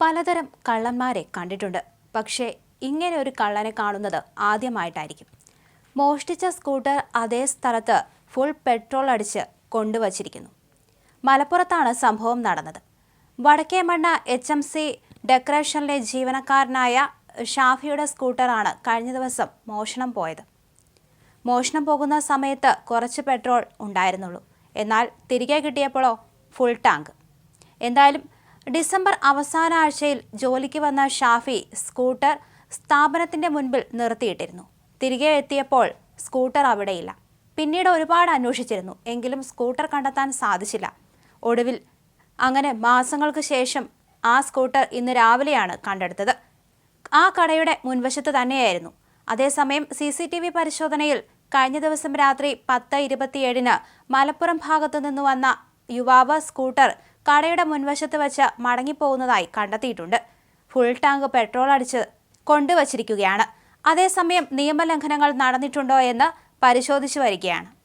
പലതരം കള്ളന്മാരെ കണ്ടിട്ടുണ്ട്. പക്ഷേ ഇങ്ങനെ ഒരു കള്ളനെ കാണുന്നത് ആദ്യമായിട്ടായിരിക്കും. മോഷ്ടിച്ച സ്കൂട്ടർ അതേ സ്ഥലത്ത് ഫുൾ പെട്രോൾ അടിച്ച് കൊണ്ടുവച്ചിരിക്കുന്നു. മലപ്പുറത്താണ് സംഭവം നടന്നത്. വടക്കേമണ്ണ എച്ച് എം സി ഡെക്കറേഷനിലെ ജീവനക്കാരനായ ഷാഫിയുടെ സ്കൂട്ടറാണ് കഴിഞ്ഞ ദിവസം മോഷണം പോയത്. മോഷണം പോകുന്ന സമയത്ത് കുറച്ച് പെട്രോൾ ഉണ്ടായിരുന്നുള്ളൂ. എന്നാൽ തിരികെ കിട്ടിയപ്പോഴോ? Full tank. എന്തായാലും ഡിസംബർ അവസാന ആഴ്ചയിൽ ജോലിക്ക് വന്ന ഷാഫി സ്കൂട്ടർ സ്ഥാപനത്തിന്റെ മുൻപിൽ നിർത്തിയിട്ടിരുന്നു. തിരികെ എത്തിയപ്പോൾ സ്കൂട്ടർ അവിടെയില്ല. പിന്നീട് ഒരുപാട് അന്വേഷിച്ചിരുന്നു. എങ്കിലും സ്കൂട്ടർ കണ്ടെത്താൻ സാധിച്ചില്ല. ഒടുവിൽ അങ്ങനെ മാസങ്ങൾക്ക് ശേഷം ആ സ്കൂട്ടർ ഇന്ന് രാവിലെയാണ് കണ്ടെടുത്തത്. ആ കടയുടെ മുൻവശത്ത് തന്നെയായിരുന്നു. അതേസമയം സി സി ടി വി പരിശോധനയിൽ കഴിഞ്ഞ ദിവസം രാത്രി പത്ത് ഇരുപത്തിയേഴിന് മലപ്പുറം ഭാഗത്തു നിന്ന് വന്ന യുവാവ് സ്കൂട്ടർ കടയുടെ മുൻവശത്ത് വച്ച് മടങ്ങിപ്പോകുന്നതായി കണ്ടെത്തിയിട്ടുണ്ട്. ഫുൾ ടാങ്ക് പെട്രോൾ അടിച്ച് കൊണ്ടുവച്ചിരിക്കുകയാണ്. അതേസമയം നിയമലംഘനങ്ങൾ നടന്നിട്ടുണ്ടോ എന്ന് പരിശോധിച്ചു വരികയാണ്.